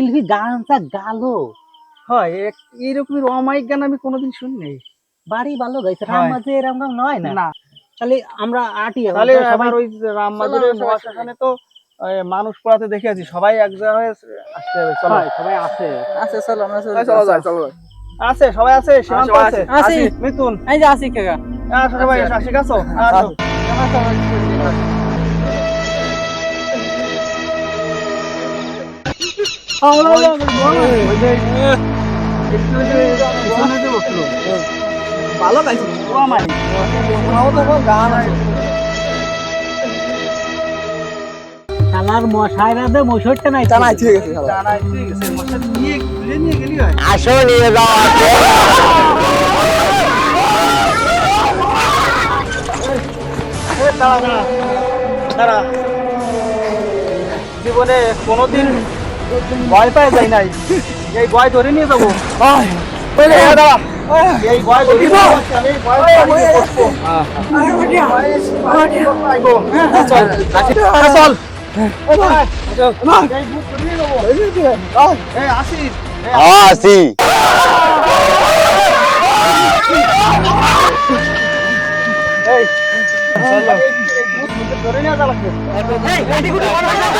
শিল্পী গানটা গালো। হয় এইরকমের অমায়িক গান আমি কোনোদিন শুনি বাড়ি ভালো গাইছে রাম মাঝে এরকম গান নয় না? না। তাহলে আমরা আটি তাহলে আমার ওই রাম তো মানুষ পড়াতে দেখে আছি সবাই এক জায়গায় হয়ে আসতে হবে চলো। সবাই আছে আচ্ছা চলো আমরা চলো যাই। চলো। আছে সবাই আছে সীমান্ত সবাই আছে। আছে। আছি। মিথুন। এই যে আসি কাকা। আসো সবাই আছে। আশিক আছো আসো। ভালো গাইছো গান শালার মশাইরা দে নাই জানাই ঠিক আছে শালা। জানাই ঠিক আছে মশাই নিয়ে ঘুরে নিয়ে গেলি হয় আসো নিয়ে যাও দাঁড়া দাঁড়া। দাঁড়া। জীবনে কোনোদিন ভয় পাই যাই নাই এই ভয় ধরে নিয়ে যাব। এই ভয় ধরে এই ভয়। চল, আসি। ধরে নিয়ে ধরে যাওয়া লাগবে।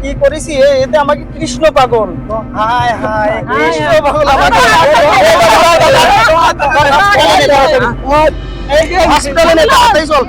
কি করেছি এতে আমাকে কৃষ্ণ পাগল হায় হায় কৃষ্ণ পাগল আমাকে হসপিটালে তাড়াতাড়ি চল